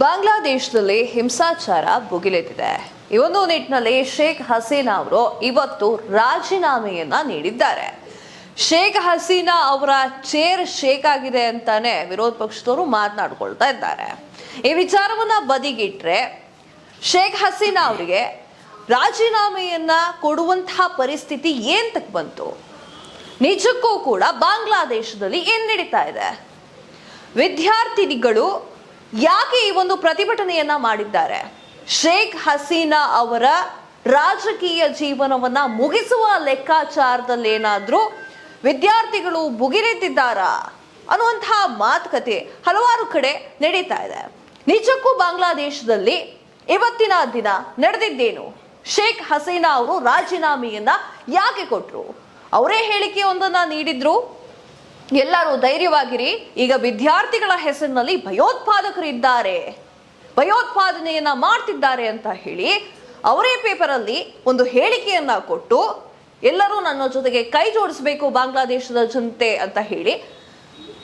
ಬಾಂಗ್ಲಾದೇಶದಲ್ಲಿ ಹಿಂಸಾಚಾರ ಭುಗಿಲೆತ್ತಿದೆ ಈ ಒಂದು ನಿಟ್ಟಿನಲ್ಲಿ ಶೇಖ್ ಹಸೀನಾ ಅವರು ಇವತ್ತು ರಾಜೀನಾಮೆಯನ್ನ ನೀಡಿದ್ದಾರೆ. ಶೇಖ್ ಹಸೀನಾ ಅವರ ಚೇರ್ ಶೇಕ್ ಆಗಿದೆ ಅಂತಾನೆ ವಿರೋಧ ಪಕ್ಷದವರು ಮಾತನಾಡ್ಕೊಳ್ತಾ ಇದ್ದಾರೆ. ಈ ವಿಚಾರವನ್ನ ಬದಿಗಿಟ್ರೆ ಶೇಖ್ ಹಸೀನಾ ಅವರಿಗೆ ರಾಜೀನಾಮೆಯನ್ನ ಕೊಡುವಂತಹ ಪರಿಸ್ಥಿತಿ ಏನ್ ತಕ್ಕ ಬಂತು? ನಿಜಕ್ಕೂ ಕೂಡ ಬಾಂಗ್ಲಾದೇಶದಲ್ಲಿ ಏನ್ ನಡೀತಾ ಇದೆ? ವಿದ್ಯಾರ್ಥಿನಿಗಳು ಯಾಕೆ ಈ ಒಂದು ಪ್ರತಿಭಟನೆಯನ್ನ ಮಾಡಿದ್ದಾರೆ? ಶೇಖ್ ಹಸೀನಾ ಅವರ ರಾಜಕೀಯ ಜೀವನವನ್ನ ಮುಗಿಸುವ ಲೆಕ್ಕಾಚಾರದಲ್ಲಿ ಏನಾದ್ರೂ ವಿದ್ಯಾರ್ಥಿಗಳು ಭುಗಿರೆತ್ತಿದ್ದಾರಾ ಅನ್ನುವಂತಹ ಮಾತುಕತೆ ಹಲವಾರು ಕಡೆ ನಡೀತಾ ಇದೆ. ನಿಜಕ್ಕೂ ಬಾಂಗ್ಲಾದೇಶದಲ್ಲಿ ಇವತ್ತಿನ ದಿನ ನಡೆದಿದ್ದೇನು? ಶೇಖ್ ಹಸೀನಾ ಅವರು ರಾಜೀನಾಮೆಯನ್ನ ಯಾಕೆ ಕೊಟ್ರು? ಅವರೇ ಹೇಳಿಕೆಯೊಂದನ್ನ ನೀಡಿದ್ರು ಎಲ್ಲರೂ ಧೈರ್ಯವಾಗಿರಿ. ಈಗ ವಿದ್ಯಾರ್ಥಿಗಳ ಹೆಸರಿನಲ್ಲಿ ಭಯೋತ್ಪಾದಕರು ಇದ್ದಾರೆ. ಭಯೋತ್ಪಾದನೆಯನ್ನ ಮಾಡ್ತಿದ್ದಾರೆ ಅಂತ ಹೇಳಿ ಅವರೇ ಪೇಪರಲ್ಲಿ ಒಂದು ಹೇಳಿಕೆಯನ್ನ ಕೊಟ್ಟು ಎಲ್ಲರೂ ನನ್ನ ಜೊತೆಗೆ ಕೈ ಜೋಡಿಸಬೇಕು ಬಾಂಗ್ಲಾದೇಶದ ಜನತೆ ಅಂತ ಹೇಳಿ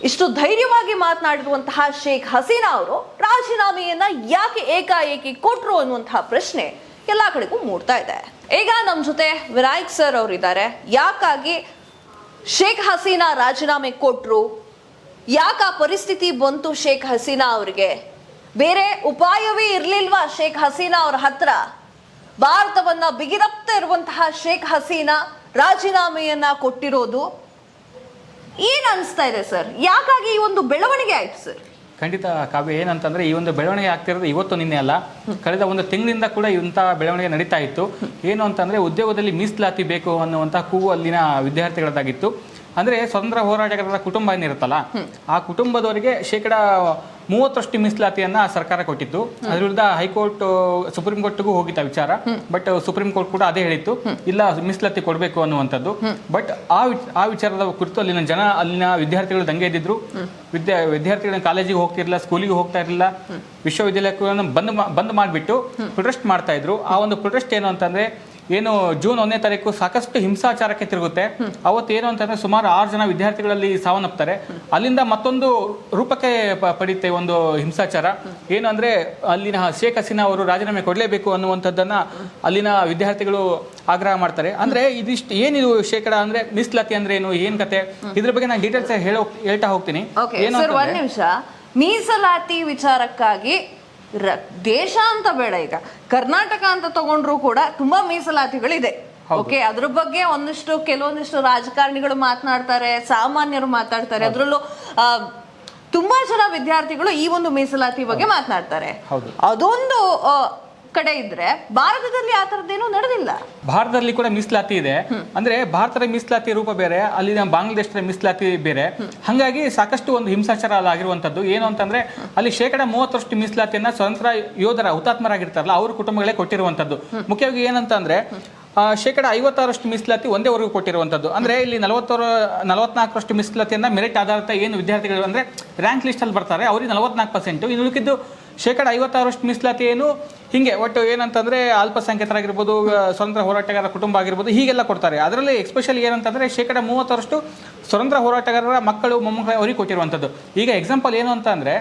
ಇಷ್ಟು ಧೈರ್ಯವಾಗಿ ಮಾತನಾಡಿರುವಂತಹ ಶೇಖ್ ಹಸೀನಾ ಅವರು ರಾಜೀನಾಮೆಯನ್ನ ಯಾಕೆ ಏಕಾಏಕಿ ಕೊಟ್ರು ಅನ್ನುವಂತಹ ಪ್ರಶ್ನೆ ಎಲ್ಲಾ ಕಡೆಗೂ ಮೂಡ್ತಾ ಇದೆ. ಈಗ ನಮ್ಮ ಜೊತೆ ವಿನಾಯಕ್ ಸರ್ ಅವರು ಇದ್ದಾರೆ ಯಾಕಾಗಿ ಶೇಖ್ ಹಸೀನಾ ರಾಜೀನಾಮೆ ಕೊಟ್ರು. ಯಾಕೆ ಆ ಪರಿಸ್ಥಿತಿ ಬಂತು ಶೇಖ್ ಹಸೀನಾ ಅವರಿಗೆ? ಬೇರೆ ಉಪಾಯವೇ ಇರಲಿಲ್ವಾ ಶೇಖ್ ಹಸೀನಾ ಅವ್ರ ಹತ್ರ? ಭಾರತವನ್ನ ಬಿಗಿರಪ್ತ ಇರುವಂತಹ ಶೇಖ್ ಹಸೀನಾ ರಾಜೀನಾಮೆಯನ್ನ ಕೊಟ್ಟಿರೋದು? ಏನ್ ಅನಿಸ್ತಾ ಇದೆ ಸರ್? ಯಾಕಾಗಿ ಈ ಒಂದು ಬೆಳವಣಿಗೆ ಆಯ್ತು ಸರ್? ಖಂಡಿತ ಕಾವ್ಯ, ಏನಂತಂದ್ರೆ ಈ ಒಂದು ಬೆಳವಣಿಗೆ ಆಗ್ತಿರೋದು ಇವತ್ತು ನಿನ್ನೆ ಅಲ್ಲ. ಕಳೆದ ಒಂದು ತಿಂಗಳಿಂದ ಕೂಡ ಇಂಥ ಬೆಳವಣಿಗೆ ನಡೀತಾ ಇತ್ತು. ಏನು ಅಂತಂದ್ರೆ ಉದ್ಯೋಗದಲ್ಲಿ ಮೀಸಲಾತಿ ಬೇಕು ಅನ್ನುವಂತಹ ಕೂಗು ಅಲ್ಲಿನ ವಿದ್ಯಾರ್ಥಿಗಳದ್ದಾಗಿತ್ತು. ಅಂದ್ರೆ ಸ್ವತಂತ್ರ ಹೋರಾಟಗಾರರ ಕುಟುಂಬ ಏನಿರುತ್ತಲ್ಲ, ಆ ಕುಟುಂಬದವರಿಗೆ ಶೇಕಡ ಮೂವತ್ತರಷ್ಟು ಮೀಸಲಾತಿಯನ್ನ ಸರ್ಕಾರ ಕೊಟ್ಟಿತ್ತು ಅದ್ರ ವಿರುದ್ಧ ಹೈಕೋರ್ಟ್, ಸುಪ್ರೀಂ ಕೋರ್ಟ್ಗೂ ಹೋಗಿತ್ತ ವಿಚಾರ. ಬಟ್ ಸುಪ್ರೀಂ ಕೋರ್ಟ್ ಕೂಡ ಅದೇ ಹೇಳಿತ್ತು. ಇಲ್ಲ, ಮೀಸಲಾತಿ ಕೊಡಬೇಕು ಅನ್ನುವಂಥದ್ದು. ಬಟ್ ಆ ಆ ವಿಚಾರದ ಕುರಿತು ಅಲ್ಲಿನ ಜನ, ಅಲ್ಲಿನ ವಿದ್ಯಾರ್ಥಿಗಳು ದಂಗೆ ಇದ್ದಿದ್ರು. ವಿದ್ಯಾ, ವಿದ್ಯಾರ್ಥಿಗಳನ್ನ ಕಾಲೇಜಿಗೆ ಹೋಗ್ತಿರ್ಲಿಲ್ಲ, ಸ್ಕೂಲಿಗೆ ಹೋಗ್ತಾ ಇರಲಿಲ್ಲ. ವಿಶ್ವವಿದ್ಯಾಲಯಕ್ಕೂ ಬಂದ್ ಬಂದ್ ಮಾಡಿಬಿಟ್ಟು ಪ್ರೊಟೆಸ್ಟ್ ಮಾಡ್ತಾ ಇದ್ರು. ಆ ಒಂದು ಪ್ರೊಟೆಸ್ಟ್ ಏನು ಅಂತಂದ್ರೆ ಏನು ಜೂನ್ ಒಂದನೇ ತಾರೀಕು ಸಾಕಷ್ಟು ಹಿಂಸಾಚಾರಕ್ಕೆ ತಿರುಗುತ್ತೆ. ಅವತ್ತು ಏನು ಅಂತಂದ್ರೆ ಸುಮಾರು ಆರು ಜನ ವಿದ್ಯಾರ್ಥಿಗಳಲ್ಲಿ ಸಾವನ್ನಪ್ತಾರೆ. ಅಲ್ಲಿಂದ ಮತ್ತೊಂದು ರೂಪಕ್ಕೆ ಪಡೆಯುತ್ತೆ ಒಂದು ಹಿಂಸಾಚಾರ. ಏನು ಅಂದ್ರೆ ಅಲ್ಲಿನ ಶೇಖ್ ಹಸೀನಾ ಅವರು ರಾಜೀನಾಮೆ ಕೊಡಲೇಬೇಕು ಅನ್ನುವಂಥದ್ದನ್ನ ಅಲ್ಲಿನ ವಿದ್ಯಾರ್ಥಿಗಳು ಆಗ್ರಹ ಮಾಡ್ತಾರೆ. ಅಂದ್ರೆ ಇದಿಷ್ಟು ಏನಿದು ಶೇಕಡ ಅಂದ್ರೆ ಮೀಸಲಾತಿ ಅಂದ್ರೆ ಏನು ಏನ್ ಕತೆ? ಇದ್ರ ಬಗ್ಗೆ ನಾನು ಡೀಟೇಲ್ಸ್ ಹೇಳೋ ಹೇಳ್ತಾ ಹೋಗ್ತೀನಿ. ಮೀಸಲಾತಿ ವಿಚಾರಕ್ಕಾಗಿ ರ- ದೇಶ ಅಂತ ಬೇಡ ಈಗ. ಕರ್ನಾಟಕ ಅಂತ ತಗೊಂಡ್ರು ಕೂಡ ತುಂಬಾ ಮೀಸಲಾತಿಗಳಿದೆ. ಓಕೆ ಅದ್ರ ಬಗ್ಗೆ ಒಂದಿಷ್ಟು ಕೆಲವೊಂದಿಷ್ಟು ರಾಜಕಾರಣಿಗಳು ಮಾತನಾಡ್ತಾರೆ ಸಾಮಾನ್ಯರು ಮಾತಾಡ್ತಾರೆ ಅದ್ರಲ್ಲೂ ತುಂಬಾ ಜನ ವಿದ್ಯಾರ್ಥಿಗಳು ಈ ಒಂದು ಮೀಸಲಾತಿ ಬಗ್ಗೆ ಮಾತನಾಡ್ತಾರೆ. ಅದೊಂದು ಕಡೆ ಇದ್ರೆ ಭಾರತದಲ್ಲಿ ಆ ಥರದ್ದೇನೂ ನಡೆದಿಲ್ಲ. ಭಾರತದಲ್ಲಿ ಕೂಡ ಮೀಸಲಾತಿ ಇದೆ. ಅಂದ್ರೆ ಭಾರತದ ಮೀಸಲಾತಿ ರೂಪ ಬೇರೆ, ಅಲ್ಲಿನ ಬಾಂಗ್ಲಾದೇಶದ ಮೀಸಲಾತಿ ಬೇರೆ. ಹಾಗಾಗಿ ಸಾಕಷ್ಟು ಒಂದು ಹಿಂಸಾಚಾರ ಅಲ್ಲಿ ಆಗಿರುವಂತದ್ದು ಏನು ಅಂತಂದ್ರೆ ಅಲ್ಲಿ ಶೇಕಡ ಮೂವತ್ತರಷ್ಟು ಮೀಸಲಾತಿಯನ್ನ ಸ್ವತಂತ್ರ ಯೋಧರ ಹುತಾತ್ಮರಾಗಿರ್ತಾರಲ್ಲ, ಅವ್ರ ಕುಟುಂಬಗಳೇ ಕೊಟ್ಟಿರುವಂತದ್ದು. ಮುಖ್ಯವಾಗಿ ಏನಂತಂದ್ರೆ ಶೇಕಡಾ ಐವತ್ತಾರಷ್ಟು ಮೀಸಲಾತಿ ಒಂದೇ ವರ್ಗ ಕೊಟ್ಟಿರುವಂತದ್ದು. ಅಂದ್ರೆ ಇಲ್ಲಿ ನಲವತ್ತಾರು, ನಲವತ್ನಾಲ್ಕರಷ್ಟು ಮೀಸಲಾತಿಯನ್ನ ಮೆರಿಟ್ ಆಧಾರಿತ ಏನು ವಿದ್ಯಾರ್ಥಿಗಳು ಅಂದ್ರೆ ರ್ಯಾಂಕ್ ಲಿಸ್ಟ್ ಅಲ್ಲಿ ಬರ್ತಾರೆ, ಅವ್ರಿಗೆ ನಲವತ್ನಾಲ್ಕು ಪರ್ಸೆಂಟ್ ಇನ್ನು ಶೇಕಡ ಐವತ್ತಾರಷ್ಟು ಮೀಸಲಾತಿ ಏನು? ಹಿಂಗೆ, ಒಟ್ಟು ಏನಂತಂದರೆ ಅಲ್ಪಸಂಖ್ಯಾತರಾಗಿರ್ಬೋದು ಸ್ವತಂತ್ರ ಹೋರಾಟಗಾರರ ಕುಟುಂಬ ಆಗಿರ್ಬೋದು, ಹೀಗೆಲ್ಲ ಕೊಡ್ತಾರೆ. ಅದರಲ್ಲಿ ಎಕ್ಸ್ಪೆಷಲಿ ಏನಂತಂದರೆ ಶೇಕಡ ಮೂವತ್ತರಷ್ಟು ಸ್ವತಂತ್ರ ಹೋರಾಟಗಾರರ ಮಕ್ಕಳು, ಮೊಮ್ಮಕ್ಕಳು ಅವರಿಗೆ ಕೊಟ್ಟಿರುವಂಥದ್ದು. ಈಗ ಎಕ್ಸಾಂಪಲ್ ಏನು ಅಂತ ಅಂದರೆ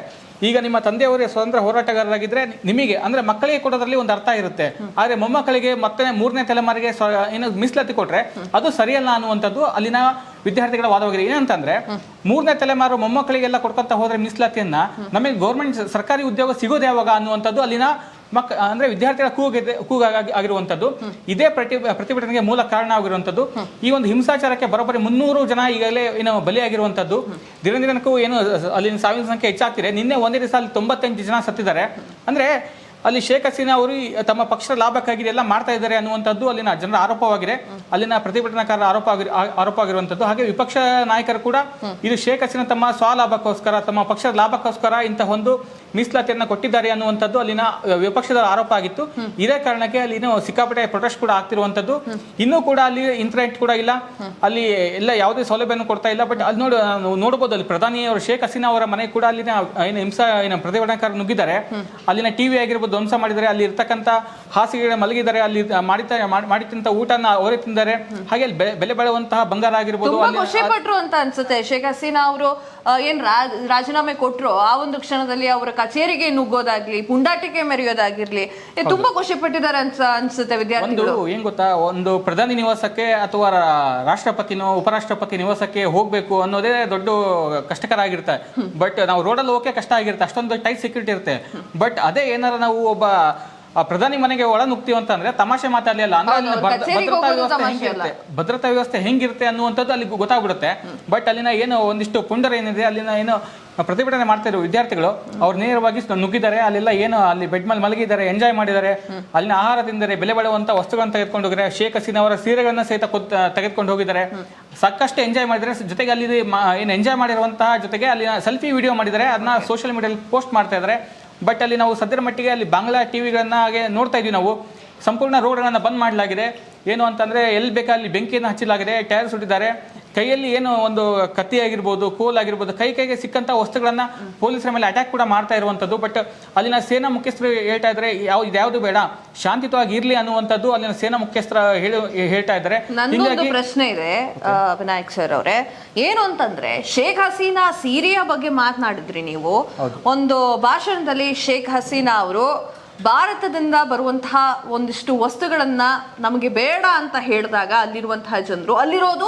ಈಗ ನಿಮ್ಮ ತಂದೆಯವರೇ ಸ್ವತಂತ್ರ ಹೋರಾಟಗಾರರಾಗಿದ್ದರೆ ನಿಮಗೆ, ಅಂದರೆ ಮಕ್ಕಳಿಗೆ ಕೊಡೋದ್ರಲ್ಲಿ ಒಂದು ಅರ್ಥ ಇರುತ್ತೆ. ಆದರೆ ಮೊಮ್ಮಕ್ಕಳಿಗೆ ಮತ್ತೆ ಮೂರನೇ ತಲೆಮಾರಿಗೆ ಏನು ಮೀಸಲಾತಿ ಕೊಟ್ಟರೆ ಅದು ಸರಿಯಲ್ಲ ಅನ್ನುವಂಥದ್ದು ಅಲ್ಲಿನ ವಿದ್ಯಾರ್ಥಿಗಳ ವಾದವಾಗಿದೆ. ಏನಂತಂದ್ರೆ, ಮೂರನೇ ತಲೆಮಾರು ಮೊಮ್ಮಕ್ಕಳಿಗೆಲ್ಲ ಕೊಡ್ಕೊಂತ ಹೋದ್ರೆ ಮೀಸಲಾತಿಯನ್ನ ನಮಗೆ ಗೌರ್ಮೆಂಟ್ ಸರ್ಕಾರಿ ಉದ್ಯೋಗ ಸಿಗೋದು ಯಾವಾಗ ಅನ್ನುವಂಥದ್ದು ಅಲ್ಲಿನ ಮಕ್, ಅಂದ್ರೆ ವಿದ್ಯಾರ್ಥಿಗಳ ಕೂಗಿದೆ ಕೂಗಾಗಿ ಆಗಿರುವಂಥದ್ದು. ಇದೇ ಪ್ರತಿ, ಪ್ರತಿಭಟನೆಗೆ ಮೂಲ ಕಾರಣ ಆಗಿರುವಂಥದ್ದು. ಈ ಒಂದು ಹಿಂಸಾಚಾರಕ್ಕೆ ಬರೋಬ್ಬರಿ ಮುನ್ನೂರು ಜನ ಈಗಾಗಲೇ ಏನು ಬಲಿಯಾಗಿರುವಂಥದ್ದು. ದಿನ ಏನು, ಅಲ್ಲಿನ ಸಾವಿನ ಸಂಖ್ಯೆ ಹೆಚ್ಚಾಗ್ತಿದೆ. ನಿನ್ನೆ ಒಂದೇ ದಿವಸ ಅಲ್ಲಿ ತೊಂಬತ್ತೆಂಟು ಜನ ಸತ್ತಿದ್ದಾರೆ. ಅಂದ್ರೆ ಅಲ್ಲಿ ಶೇಖ್ ಹಸೀನಾ ಅವರು ತಮ್ಮ ಪಕ್ಷದ ಲಾಭಕ್ಕಾಗಿ ಎಲ್ಲ ಮಾಡ್ತಾ ಇದ್ದಾರೆ ಅನ್ನುವಂಥದ್ದು ಅಲ್ಲಿನ ಜನರ ಆರೋಪವಾಗಿದೆ. ಅಲ್ಲಿನ ಪ್ರತಿಭಟನಾಕಾರರ ಆರೋಪ ಆಗಿ ಆರೋಪ ಆಗಿರುವಂಥದ್ದು. ಹಾಗೆ ವಿಪಕ್ಷ ನಾಯಕರು ಕೂಡ ಇದು ಶೇಖ್ ಹಸೀನಾ ತಮ್ಮ ಸ್ವಲಾಭಕ್ಕೋಸ್ಕರ, ತಮ್ಮ ಪಕ್ಷದ ಲಾಭಕ್ಕೋಸ್ಕರ ಇಂತಹ ಒಂದು ಮೀಸಲಾತಿಯನ್ನು ಕೊಟ್ಟಿದ್ದಾರೆ ಅನ್ನುವಂಥದ್ದು ಅಲ್ಲಿನ ವಿಪಕ್ಷದ ಆರೋಪ ಆಗಿತ್ತು. ಇದೇ ಕಾರಣಕ್ಕೆ ಅಲ್ಲಿನ ಸಿಕ್ಕಾಪಟ್ಟೆ ಪ್ರೊಟೆಸ್ಟ್ ಕೂಡ ಆಗ್ತಿರುವಂಥದ್ದು. ಇನ್ನೂ ಕೂಡ ಅಲ್ಲಿ ಇಂಟರ್ನೆಟ್ ಕೂಡ ಇಲ್ಲ. ಅಲ್ಲಿ ಎಲ್ಲ ಯಾವುದೇ ಸೌಲಭ್ಯವನ್ನು ಕೊಡ್ತಾ ಇಲ್ಲ. ಬಟ್ ಅಲ್ಲಿ ನೋಡಿ ನೋಡಬಹುದು ಅಲ್ಲಿ ಪ್ರಧಾನಿ ಅವರು, ಶೇಖ್ ಹಸೀನಾ ಅವರ ಮನೆ ಕೂಡ ಅಲ್ಲಿನ ಏನು ಹಿಂಸಾ, ಏನು ಪ್ರತಿಭಟನಾಕಾರ ನುಗ್ಗಿದ್ದಾರೆ. ಅಲ್ಲಿನ ಟಿವಿ ಆಗಿರ್ಬೋದು ಆಗಿರ್ಬೋದು ಧ್ವಂಸ ಮಾಡಿದರೆ ಅಲ್ಲಿ ಇರ್ತಕ್ಕಂಥ ಹಾಸಿಗೆ ಮಲಗಿದರೆ ಅಲ್ಲಿ ಮಾಡಿದ ತಿಂತ ಊಟನ ಅವರೇ ತಿಂದರೆ ಹಾಗೆ ಅಲ್ಲಿ ಬೆಲೆ ಬಾಳುವಂತಹ ಬಂಗಾರ ಆಗಿರ್ಬೋದು ತುಂಬಾ ಖುಷಿ ಪಟ್ರು ಅಂತ ಅನ್ಸುತ್ತೆ. ಶೇಖ್ ಹಸೀನಾ ಅವರು ಏನ್ ರಾಜೀನಾಮೆ ಕೊಟ್ರು ಆ ಒಂದು ಕ್ಷಣದಲ್ಲಿ ಅವರ ಕಚೇರಿಗೆ ನುಗ್ಗೋದಾಗ್ಲಿ ಪುಂಡಾಟಿಕೆ ಮೆರೆಯೋದಾಗಿರ್ಲಿ ತುಂಬಾ ಖುಷಿ ಪಟ್ಟಿದ್ದಾರೆ ಅಂತ ಅನ್ಸುತ್ತೆ ವಿದ್ಯಾರ್ಥಿಗಳು. ಏನ್ ಗೊತ್ತಾ ಒಂದು ಪ್ರಧಾನಿ ನಿವಾಸಕ್ಕೆ ಅಥವಾ ರಾಷ್ಟ್ರಪತಿನೋ ಉಪರಾಷ್ಟ್ರಪತಿ ನಿವಾಸಕ್ಕೆ ಹೋಗ್ಬೇಕು ಅನ್ನೋದೇ ದೊಡ್ಡ ಕಷ್ಟಕರ ಆಗಿರುತ್ತೆ. ಬಟ್ ನಾವು ರೋಡಲ್ಲಿ ಹೋಗಕ್ಕೆ ಕಷ್ಟ ಆಗಿರುತ್ತೆ ಅಷ್ಟೊಂದು ಟೈಟ್ ಸೆಕ್ಯೂರಿಟಿ ಇರುತ್ತೆ. ಬಟ್ ಅದೇ ಏನಾರ ನಾವು ಒಬ್ಬ ಆ ಪ್ರಧಾನಿ ಮನೆಗೆ ಒಳ ನುಗ್ತೀವಿ ಅಂತಂದ್ರೆ ತಮಾಷೆ ಮಾತಾಡಲಿ ಅಲ್ಲ ಅಂದ್ರೆ ಭದ್ರತಾ ವ್ಯವಸ್ಥೆ ಭದ್ರತಾ ವ್ಯವಸ್ಥೆ ಹೆಂಗಿರುತ್ತೆ ಅನ್ನುವಂಥದ್ದು ಅಲ್ಲಿ ಗೊತ್ತಾಗ್ಬಿಡುತ್ತೆ. ಬಟ್ ಅಲ್ಲಿನ ಏನು ಒಂದಿಷ್ಟು ಪುಂಡರ ಏನಿದೆ ಅಲ್ಲಿನ ಏನು ಪ್ರತಿಭಟನೆ ಮಾಡ್ತಾ ಇರೋ ವಿದ್ಯಾರ್ಥಿಗಳು ಅವ್ರು ನೇರವಾಗಿ ನುಗ್ಗಿದ್ದಾರೆ ಅಲ್ಲೆಲ್ಲ ಏನು ಅಲ್ಲಿ ಬೆಡ್ ಮೇಲೆ ಮಲಗಿದ್ದಾರೆ ಎಂಜಾಯ್ ಮಾಡಿದ್ದಾರೆ. ಅಲ್ಲಿನ ಆಹಾರ ತಿಂದರೆ ಬೆಲೆ ಬಾಳುವಂತ ವಸ್ತುಗಳನ್ನು ತೆಗೆದುಕೊಂಡು ಹೋಗಿದ್ದಾರೆ. ಶೇಖ್ ಹಸೀನಾ ಅವರ ಸೀರೆಗಳನ್ನ ಸಹಿತ ತೆಗೆದುಕೊಂಡು ಹೋಗಿದ್ದಾರೆ. ಸಾಕಷ್ಟು ಎಂಜಾಯ್ ಮಾಡಿದರೆ ಜೊತೆಗೆ ಅಲ್ಲಿ ಏನು ಎಂಜಾಯ್ ಮಾಡಿರುವಂತಹ ಜೊತೆಗೆ ಅಲ್ಲಿನ ಸೆಲ್ಫಿ ವಿಡಿಯೋ ಮಾಡಿದ್ದಾರೆ. ಅದನ್ನ ಸೋಷಿಯಲ್ ಮೀಡಿಯಾದಲ್ಲಿ ಪೋಸ್ಟ್ ಮಾಡ್ತಾ ಇದ್ದಾರೆ. ಬಟ್ ಅಲ್ಲಿ ನಾವು ಸದ್ಯದ ಮಟ್ಟಿಗೆ ಅಲ್ಲಿ ಬಾಂಗ್ಲಾ ಟಿವಿಗಳನ್ನ ಹಾಗೆ ನೋಡ್ತಾ ಇದ್ದೀವಿ ನಾವು. ಸಂಪೂರ್ಣ ರೋಡ್ಗಳನ್ನು ಬಂದ್ ಮಾಡಲಾಗಿದೆ. ಏನು ಅಂತಂದ್ರೆ ಎಲ್ಲಿ ಬೇಕಾ ಅಲ್ಲಿ ಬೆಂಕಿಯನ್ನು ಹಚ್ಚಲಾಗಿದೆ ಟೈರ್ ಸುಟ್ಟಿದ್ದಾರೆ ಕೈಯಲ್ಲಿ ಏನು ಒಂದು ಕತ್ತಿ ಆಗಿರ್ಬೋದು ಕೋಲ್ ಆಗಿರ್ಬೋದು ಕೈ ಕೈಗೆ ಸಿಕ್ಕಂತ ವಸ್ತುಗಳನ್ನ ಪೊಲೀಸರ ಮೇಲೆ ಅಟ್ಯಾಕ್ ಕೂಡ ಮಾಡ್ತಾ ಇರುವಂತದ್ದು ಬಟ್ ಅಲ್ಲಿನ ಸೇನಾ ಮುಖ್ಯಸ್ಥರು ಹೇಳ್ತಾ ಇದ್ರೆ ಯಾವ ಇದ್ಯಾವುದು ಬೇಡ ಶಾಂತಿತವಾಗಿ ಇರ್ಲಿ ಅನ್ನುವಂಥದ್ದು ಅಲ್ಲಿನ ಸೇನಾ ಮುಖ್ಯಸ್ಥರ ಹೇಳಿ ಹೇಳ್ತಾ ಇದ್ದಾರೆ. ಪ್ರಶ್ನೆ ಇದೆ ವಿನಾಯಕ್ ಸರ್ ಅವರೇ. ಏನು ಅಂತಂದ್ರೆ ಶೇಖ್ ಹಸೀನಾ ಸೀರಿಯಾ ಬಗ್ಗೆ ಮಾತನಾಡಿದ್ರಿ ನೀವು. ಒಂದು ಭಾಷಣದಲ್ಲಿ ಶೇಖ್ ಹಸೀನಾ ಅವರು ಭಾರತದಿಂದ ಬರುವಂತಹ ಒಂದಿಷ್ಟು ವಸ್ತುಗಳನ್ನ ನಮಗೆ ಬೇಡ ಅಂತ ಹೇಳಿದಾಗ ಅಲ್ಲಿರುವಂತಹ ಜನರು ಅಲ್ಲಿರೋದು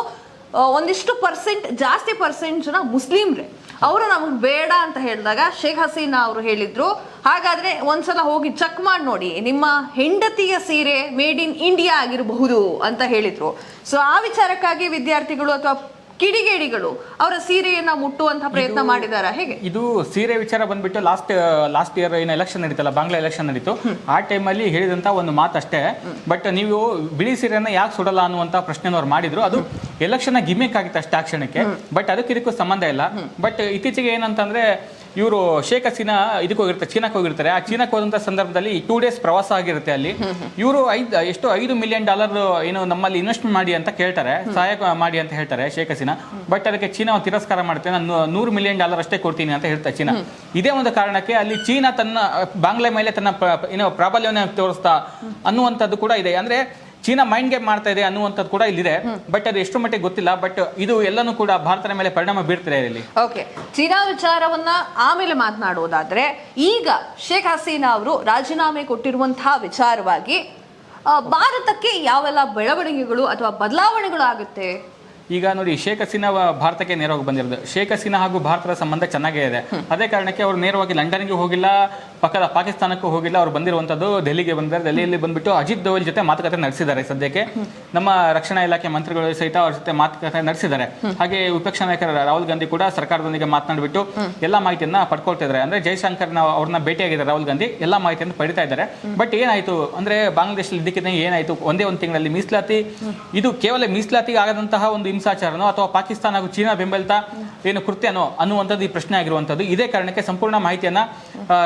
ಒಂದಿಷ್ಟು ಪರ್ಸೆಂಟ್ ಜಾಸ್ತಿ ಪರ್ಸೆಂಟ್ ಜನ ಮುಸ್ಲಿಮ್ರೆ. ಅವರು ನಮಗೆ ಬೇಡ ಅಂತ ಹೇಳಿದಾಗ ಶೇಖ್ ಹಸೀನಾ ಅವರು ಹೇಳಿದ್ರು. ಹಾಗಾದ್ರೆ ಒಂದ್ಸಲ ಹೋಗಿ ಚೆಕ್ ಮಾಡಿ ನೋಡಿ ನಿಮ್ಮ ಹೆಂಡತಿಯ ಸೀರೆ ಮೇಡ್ ಇನ್ ಇಂಡಿಯಾ ಆಗಿರಬಹುದು ಅಂತ ಹೇಳಿದ್ರು. ಸೊ ಆ ವಿಚಾರಕ್ಕಾಗಿ ವಿದ್ಯಾರ್ಥಿಗಳು ಅಥವಾ ಕಿಡಿಗೇಡಿಗಳು ಅವರ ಸೀರೆಯನ್ನ ಮುಟ್ಟುವಂತ ಪ್ರಯತ್ನ ಮಾಡಿದಾರ? ಹೇಗೆ? ಇದು ಸೀರೆ ವಿಚಾರ ಬಂದ್ಬಿಟ್ಟು ಲಾಸ್ಟ್ ಲಾಸ್ಟ್ ಇಯರ್ ಏನು ಎಲೆಕ್ಷನ್ ನಡೀತಲ್ಲ ಬಾಂಗ್ಲಾ ಎಲೆಕ್ಷನ್ ನಡೀತು. ಆ ಟೈಮಲ್ಲಿ ಹೇಳಿದಂತ ಒಂದು ಮಾತಷ್ಟೇ. ಬಟ್ ನೀವು ಬಿಳಿ ಸೀರೆಯನ್ನ ಯಾಕೆ ಸುಡಲ್ಲ ಅನ್ನುವಂತ ಪ್ರಶ್ನೆ ಅವ್ರು ಮಾಡಿದ್ರು. ಅದು ಎಲೆಕ್ಷನ್ ಗಿಮಿಕ್ ಆಗಿತ್ತು ಅಷ್ಟು ಆ ಕ್ಷಣಕ್ಕೆ. ಬಟ್ ಅದಕ್ಕೆ ಇದಕ್ಕೂ ಸಂಬಂಧ ಇಲ್ಲ. ಬಟ್ ಇತ್ತೀಚೆಗೆ ಏನಂತಂದ್ರೆ ಇವರು ಶೇಖ್ ಹಸೀನಾ ಇದಕ್ಕೆ ಹೋಗಿರ್ತಾರೆ ಚೀನಾಕ್ಕೆ ಹೋಗಿರ್ತಾರೆ. ಆ ಚೀನಾಕ್ಕೆ ಹೋದಂತ ಸಂದರ್ಭದಲ್ಲಿ ಟೂ ಡೇಸ್ ಪ್ರವಾಸ ಆಗಿರುತ್ತೆ ಅಲ್ಲಿ. ಇವರು ಐದು ಎಷ್ಟು ಐದು ಮಿಲಿಯನ್ ಡಾಲರ್ ಏನು ನಮ್ಮಲ್ಲಿ ಇನ್ವೆಸ್ಟ್ ಮಾಡಿ ಅಂತ ಕೇಳ್ತಾರೆ. ಸಹಾಯ ಮಾಡಿ ಅಂತ ಹೇಳ್ತಾರೆ ಶೇಖ್ ಹಸೀನಾ. ಬಟ್ ಅದಕ್ಕೆ ಚೀನಾ ತಿರಸ್ಕಾರ ಮಾಡುತ್ತೆ ನಾನು ನೂರು ಮಿಲಿಯನ್ ಡಾಲರ್ ಅಷ್ಟೇ ಕೊಡ್ತೀನಿ ಅಂತ ಹೇಳ್ತಾರೆ ಚೀನಾ. ಇದೇ ಒಂದು ಕಾರಣಕ್ಕೆ ಅಲ್ಲಿ ಚೀನಾ ತನ್ನ ಬಾಂಗ್ಲಾ ಮೇಲೆ ತನ್ನ ಏನು ಪ್ರಾಬಲ್ಯವನ್ನು ತೋರಿಸ್ತಾ ಅನ್ನುವಂಥದ್ದು ಕೂಡ ಇದೆ. ಅಂದ್ರೆ ಚೀನಾ ಮೈಂಡ್ ಗೇಮ್ ಮಾಡ್ತಾ ಇದೆ ಅನ್ನುವಂಥದ್ದು ಕೂಡ ಇಲ್ಲಿದೆ. ಬಟ್ ಅದು ಎಷ್ಟು ಮಟ್ಟಿಗೆ ಗೊತ್ತಿಲ್ಲ ಬಟ್ ಇದು ಎಲ್ಲನೂ ಕೂಡ ಭಾರತದ ಮೇಲೆ ಪರಿಣಾಮ ಬೀರ್ತಿದೆ ಇಲ್ಲಿ. ಓಕೆ ಚೀನಾ ವಿಚಾರವನ್ನ ಆಮೇಲೆ ಮಾತನಾಡುವುದಾದ್ರೆ ಈಗ ಶೇಖ್ ಹಸೀನಾ ಅವರು ರಾಜೀನಾಮೆ ಕೊಟ್ಟಿರುವಂತಹ ವಿಚಾರವಾಗಿ ಭಾರತಕ್ಕೆ ಯಾವೆಲ್ಲ ಬೆಳವಣಿಗೆಗಳು ಅಥವಾ ಬದಲಾವಣೆಗಳು ಆಗುತ್ತೆ ಈಗ ನೋಡಿ ಶೇಖ್ ಹಸೀನಾ ಭಾರತಕ್ಕೆ ನೇರವಾಗಿ ಬಂದಿರೋದು. ಶೇಖ್ ಹಸೀನಾ ಹಾಗೂ ಭಾರತದ ಸಂಬಂಧ ಚೆನ್ನಾಗೇ ಇದೆ. ಅದೇ ಕಾರಣಕ್ಕೆ ಅವರು ನೇರವಾಗಿ ಲಂಡನ್ಗೆ ಹೋಗಿಲ್ಲ ಪಕ್ಕದ ಪಾಕಿಸ್ತಾನಕ್ಕೂ ಹೋಗಿಲ್ಲ, ಅವರು ಬಂದಿರುವಂತದ್ದು ದೆಹಲಿಗೆ ಬಂದಿದ್ದಾರೆ. ದೆಹಲಿಯಲ್ಲಿ ಬಂದ್ಬಿಟ್ಟು ಅಜಿತ್ ದೋವಲ್ ಜೊತೆ ಮಾತುಕತೆ ನಡೆಸಿದ್ದಾರೆ ಸದ್ಯಕ್ಕೆ. ನಮ್ಮ ರಕ್ಷಣಾ ಇಲಾಖೆ ಮಂತ್ರಿಗಳು ಸಹಿತ ಅವ್ರ ಜೊತೆ ಮಾತುಕತೆ ನಡೆಸಿದ್ದಾರೆ. ಹಾಗೆ ವಿಪಕ್ಷ ನಾಯಕರ ರಾಹುಲ್ ಗಾಂಧಿ ಕೂಡ ಸರ್ಕಾರದೊಂದಿಗೆ ಮಾತನಾಡಿಬಿಟ್ಟು ಎಲ್ಲ ಮಾಹಿತಿಯನ್ನ ಪಡ್ಕೊಳ್ತಾ ಇದ್ದಾರೆ. ಅಂದ್ರೆ ಜೈಶಂಕರ್ ಅವ್ರನ್ನ ಭೇಟಿಯಾಗಿದ್ದಾರೆ ರಾಹುಲ್ ಗಾಂಧಿ. ಎಲ್ಲ ಮಾಹಿತಿಯನ್ನು ಪಡಿತಾ ಇದ್ದಾರೆ. ಬಟ್ ಏನಾಯ್ತು? ಅಂದ್ರೆ ಬಾಂಗ್ಲಾದೇಶದಲ್ಲಿ ಇದಕ್ಕಿಂತ ಏನಾಯ್ತು? ಒಂದೇ ಒಂದು ತಿಂಗಳಲ್ಲಿ ಮೀಸಲಾತಿ, ಇದು ಕೇವಲ ಮೀಸಲಾತಿಗೆ ಆಗದಂತಹ ಒಂದು ಹಿಂಸಾಚಾರನೋ ಅಥವಾ ಪಾಕಿಸ್ತಾನ ಹಾಗೂ ಚೀನಾ ಬೆಂಬಲಿತ ಏನು ಕೃತ್ಯನೋ ಅನ್ನುವಂಥದ್ದು ಈ ಪ್ರಶ್ನೆ ಆಗಿರುವಂಥದ್ದು. ಇದೇ ಕಾರಣಕ್ಕೆ ಸಂಪೂರ್ಣ ಮಾಹಿತಿಯನ್ನ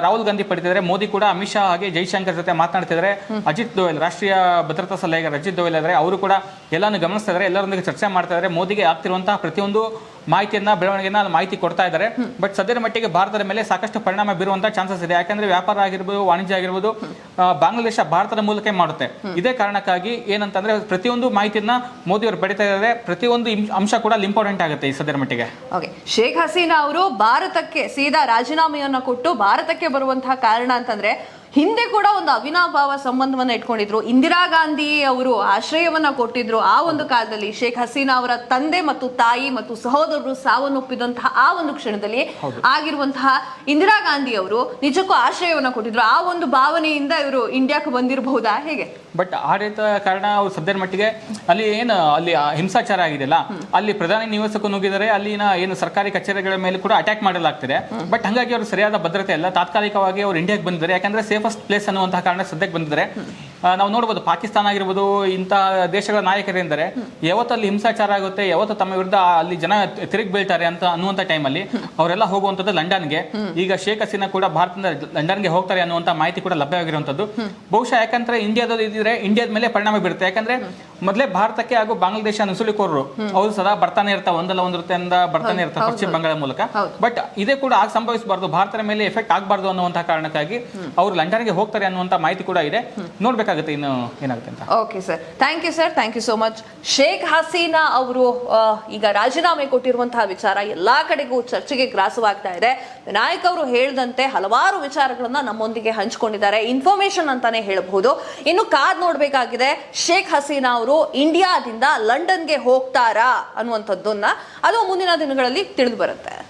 ರಾಹುಲ್ ಗಾಂಧಿ ಪಡೆದಿದ್ದಾರೆ. ಮೋದಿ ಕೂಡ ಅಮಿತ್ ಶಾ ಹಾಗೆ ಜೈಶಂಕರ್ ಜೊತೆ ಮಾತನಾಡ್ತಿದ್ದಾರೆ. ಅಜಿತ್ ದೋವಲ್, ರಾಷ್ಟ್ರೀಯ ಭದ್ರತಾ ಸಲಹೆಗಾರ ಅಜಿತ್ ದೋವಲ್ ಆದರೆ ಅವರು ಕೂಡ ಎಲ್ಲಾನು ಗಮನಿಸ್ತಾ ಇದ್ದಾರೆ, ಎಲ್ಲರೊಂದಿಗೆ ಚರ್ಚೆ ಮಾಡ್ತಾ ಇದ್ದಾರೆ. ಮೋದಿಗೆ ಆಗ್ತಿರುವಂತಹ ಪ್ರತಿಯೊಂದು ಮಾಹಿತಿಯನ್ನ ಬೆಳವಣಿಗೆನ ಮಾಹಿತಿ ಕೊಡ್ತಾ ಇದ್ದಾರೆ. ಬಟ್ ಸದ್ಯದ ಮಟ್ಟಿಗೆ ಭಾರತದ ಮೇಲೆ ಸಾಕಷ್ಟು ಪರಿಣಾಮ ಬೀರುವಂತಹ ಚಾನ್ಸಸ್ ಇದೆ. ಯಾಕಂದ್ರೆ ವ್ಯಾಪಾರ ಆಗಿರ್ಬೋದು ವಾಣಿಜ್ಯ ಆಗಿರ್ಬೋದು ಬಾಂಗ್ಲಾದೇಶ ಭಾರತದ ಮೂಲಕ ಮಾಡುತ್ತೆ. ಇದೇ ಕಾರಣಕ್ಕಾಗಿ ಏನಂತಂದ್ರೆ ಪ್ರತಿಯೊಂದು ಮಾಹಿತಿಯನ್ನ ಮೋದಿ ಅವರು ಪಡಿತಾ ಇದ್ದಾರೆ. ಪ್ರತಿಯೊಂದು ಅಂಶ ಕೂಡ ಅಲ್ಲಿ ಇಂಪಾರ್ಟೆಂಟ್ ಆಗುತ್ತೆ ಈ ಸದ್ಯದ ಮಟ್ಟಿಗೆ. ಓಕೆ ಶೇಖ್ ಹಸೀನಾ ಅವರು ಭಾರತಕ್ಕೆ ಸೀದಾ ರಾಜೀನಾಮೆಯನ್ನು ಕೊಟ್ಟು ಭಾರತಕ್ಕೆ ಬರುವಂತಹ ಕಾರಣ ಅಂತಂದ್ರೆ ಹಿಂದೆ ಕೂಡ ಒಂದು ಅವಿನಾಭಾವ ಸಂಬಂಧವನ್ನ ಇಟ್ಕೊಂಡಿದ್ರು. ಇಂದಿರಾ ಗಾಂಧಿ ಅವರು ಆಶ್ರಯವನ್ನ ಕೊಟ್ಟಿದ್ರು. ಆ ಒಂದು ಕಾಲದಲ್ಲಿ ಶೇಖ್ ಹಸೀನಾ ಅವರ ತಂದೆ ಮತ್ತು ತಾಯಿ ಮತ್ತು ಸಹೋದರರು ಸಾವನ್ನಪ್ಪಿದಂತಹ ಆ ಒಂದು ಕ್ಷಣದಲ್ಲಿ ಆಗಿರುವಂತಹ ಇಂದಿರಾ ಗಾಂಧಿ ಅವರು ನಿಜಕ್ಕೂ ಆಶ್ರಯವನ್ನ ಕೊಟ್ಟಿದ್ರು. ಆ ಒಂದು ಭಾವನೆಯಿಂದ ಇವರು ಇಂಡಿಯಾಕ್ಕೆ ಬಂದಿರಬಹುದಾ? ಹೇಗೆ? ಬಟ್ ಆಡಳಿತ ಕಾರಣ ಅವ್ರು ಸದ್ಯದ ಮಟ್ಟಿಗೆ ಅಲ್ಲಿ ಏನು ಅಲ್ಲಿ ಹಿಂಸಾಚಾರ ಆಗಿದೆಯಲ್ಲ ಅಲ್ಲಿ ಪ್ರಧಾನಿ ನಿವಾಸಕ್ಕೂ ನುಗ್ಗಿದರೆ ಅಲ್ಲಿನ ಏನು ಸರ್ಕಾರಿ ಕಚೇರಿಗಳ ಮೇಲೆ ಕೂಡ ಅಟ್ಯಾಕ್ ಮಾಡಲಾಗ್ತಿದೆ. ಬಟ್ ಹಂಗಾಗಿ ಅವರು ಸರಿಯಾದ ಭದ್ರತೆ ಇಲ್ಲ ತಾತ್ಕಾಲಿಕವಾಗಿ ಅವ್ರು ಇಂಡಿಯಾಗೆ ಬಂದಿದ್ದಾರೆ. ಯಾಕಂದ್ರೆ ಸೇಫೆಸ್ಟ್ ಪ್ಲೇಸ್ ಅನ್ನುವಂತಹ ಕಾರಣ ಸದ್ಯಕ್ಕೆ ಬಂದಿದ್ದಾರೆ. ನಾವು ನೋಡ್ಬೋದು ಪಾಕಿಸ್ತಾನ ಆಗಿರ್ಬೋದು ಇಂಥ ದೇಶಗಳ ನಾಯಕರೆಂದರೆ ಯಾವತ್ತಲ್ಲಿ ಹಿಂಸಾಚಾರ ಆಗುತ್ತೆ ಯಾವತ್ತು ತಮ್ಮ ವಿರುದ್ಧ ಅಲ್ಲಿ ಜನ ತಿರುಗಿ ಬೀಳ್ತಾರೆ ಅಂತ ಅನ್ನುವಂಥ ಟೈಮಲ್ಲಿ ಅವರೆಲ್ಲ ಹೋಗುವಂಥದ್ದು ಲಂಡನ್ಗೆ. ಈಗ ಶೇಖ್ ಹಸೀನಾ ಕೂಡ ಭಾರತದಿಂದ ಲಂಡನ್ಗೆ ಹೋಗ್ತಾರೆ ಅನ್ನುವಂಥ ಮಾಹಿತಿ ಕೂಡ ಲಭ್ಯವಾಗಿರುವಂಥದ್ದು ಬಹುಶಃ ಯಾಕಂದ್ರೆ ಇಂಡಿಯಾದಲ್ಲಿ ಇದ್ರೆ ಇಂಡಿಯಾದ ಮೇಲೆ ಪರಿಣಾಮ ಬೀರುತ್ತೆ. ಯಾಕಂದ್ರೆ ಮೊದಲೇ ಭಾರತಕ್ಕೆ ಹಾಗೂ ಬಾಂಗ್ಲಾದೇಶ ನುಸುಳಿಕೋರರು ಅವರು ಸದಾ ಬರ್ತಾನೆ ಇರ್ತಾರೆ ಒಂದಲ್ಲ ಒಂದು ವೃತ್ತಿಯಿಂದ ಬರ್ತಾನೆ ಇರ್ತಾರೆ ಪಶ್ಚಿಮ ಬಂಗಾಳ ಮೂಲಕ. ಬಟ್ ಇದೇ ಕೂಡ ಆಗ ಸಂಭವಿಸಬಾರ್ದು ಭಾರತದ ಮೇಲೆ ಎಫೆಕ್ಟ್ ಆಗಬಾರ್ದು ಅನ್ನುವಂಥ ಕಾರಣಕ್ಕಾಗಿ ಅವರು ಲಂಡನ್ಗೆ ಹೋಗ್ತಾರೆ ಅನ್ನುವಂಥ ಮಾಹಿತಿ ಕೂಡ ಇದೆ. ನೋಡ್ಬೇಕಾಗುತ್ತೆ ಇನ್ನು ಏನಾಗುತ್ತೆ ಅಂತ. Okay sir thank you sir thank you so much Sheikh Hasina ಅವರು ಈಗ ರಾಜೀನಾಮೆ ಕೊಟ್ಟಿರುವಂತಹ ವಿಚಾರ ಎಲ್ಲಾ ಕಡೆಗೂ ಚರ್ಚೆಗೆ ಗ್ರಾಸವಾಗ್ತಾ ಇದೆ. ವಿನಾಯಕ್ ಅವರು ಹೇಳಿದಂತೆ ಹಲವಾರು ವಿಚಾರಗಳನ್ನ ನಮ್ಮೊಂದಿಗೆ ಹಂಚಿಕೊಂಡಿದ್ದಾರೆ. ಇನ್ಫಾರ್ಮೇಶನ್ ಅಂತಾನೆ ಹೇಳಬಹುದು. ಇನ್ನು ಕಾದ್ ನೋಡಬೇಕಾಗಿದೆ ಶೇಖ್ ಹಸೀನಾ ಅವರು ಇಂಡಿಯಾದಿಂದ ಲಂಡನ್ಗೆ ಹೋಗ್ತಾರಾ ಅನ್ನುವಂಥದ್ದನ್ನ ಅದು ಮುಂದಿನ ದಿನಗಳಲ್ಲಿ ತಿಳಿದು ಬರುತ್ತೆ.